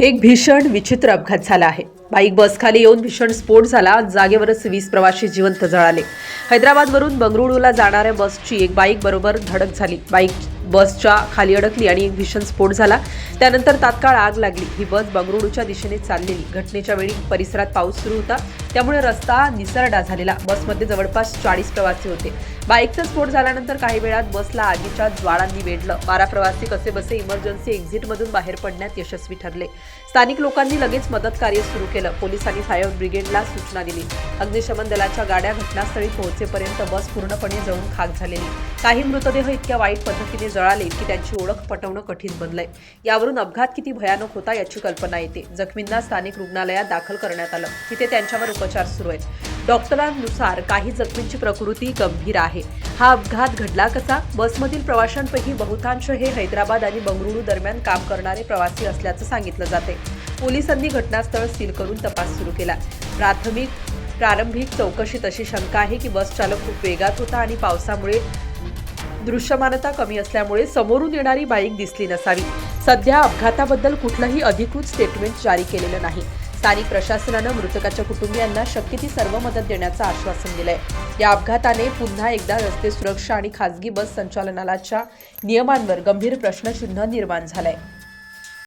एक भीषण विचित्र अपघात झाला आहे. बाईक बसखाली येऊन भीषण स्फोट झाला. जागेवरच वीस प्रवासी जिवंत जळाले. हैदराबादवरून बंगळुरूला जाणाऱ्या बसची एक बाईक बरोबर धडक झाली. बाईक बसच्या खाली अडकली आणि एक भीषण स्फोट झाला. त्यानंतर तात्काळ आग लागली. ही बस बंगळुरूच्या दिशेने चाललेली. घटनेच्या वेळी परिसरात पाऊस सुरू होता. त्यामुळे रस्ता निसरडा झालेला. बसमध्ये जवळपास चाळीस प्रवासी होते. बाईकचा स्फोट झाल्यानंतर काही वेळात बसला आगीच्या ज्वाळांनी वेढलं. बारा प्रवासी कसे बसे इमर्जन्सी एक्झिटमधून बाहेर पडण्यात यशस्वी ठरले. स्थानिक लोकांनी लगेच मदत कार्य सुरू केलं. पोलिसांनी फायर ब्रिगेडला सूचना दिली. अग्निशमन दलाच्या गाड्या घटनास्थळी पोहोचेपर्यंत बस पूर्णपणे जळून खाक झालेली. काही मृतदेह इतक्या वाईट पद्धतीने जळाले की त्यांची ओळख पटवणं कठीण बनलंय. यावरून अपघात किती भयानक होता याची कल्पना येते. जखमींना स्थानिक रुग्णालयात दाखल करण्यात आलं. तिथे त्यांच्यावर उपचार सुरू आहेत. डॉक्टरांनुसार काही जखमींची प्रकृती गंभीर आहे. हा अपघात घडला कसा? बसमधील प्रवाशांपैकी बहुतांश हे हैदराबाद आणि बंगळुरू दरम्यान काम करणारे प्रवासी असल्याचं सांगितलं जाते. पोलिसांनी घटनास्थळ सील करून तपास सुरू केला. प्राथमिक प्रारंभिक चौकशीत अशी शंका आहे की बस चालक खूप वेगात होता आणि पावसामुळे दृश्यमानता कमी असल्यामुळे समोरून येणारी बाईक दिसली नसावी. सध्या अपघाताबद्दल कुठलंही अधिकृत स्टेटमेंट जारी केलेलं नाही. स्थानिक प्रशासनानं मृतकाच्या कुटुंबियांना शक्य ती सर्व मदत देण्याचं आश्वासन दिलंय. या अपघाताने पुन्हा एकदा रस्ते सुरक्षा आणि खासगी बस संचालनालयाच्या नियमांवर गंभीर प्रश्नचिन्ह निर्माण झालंय.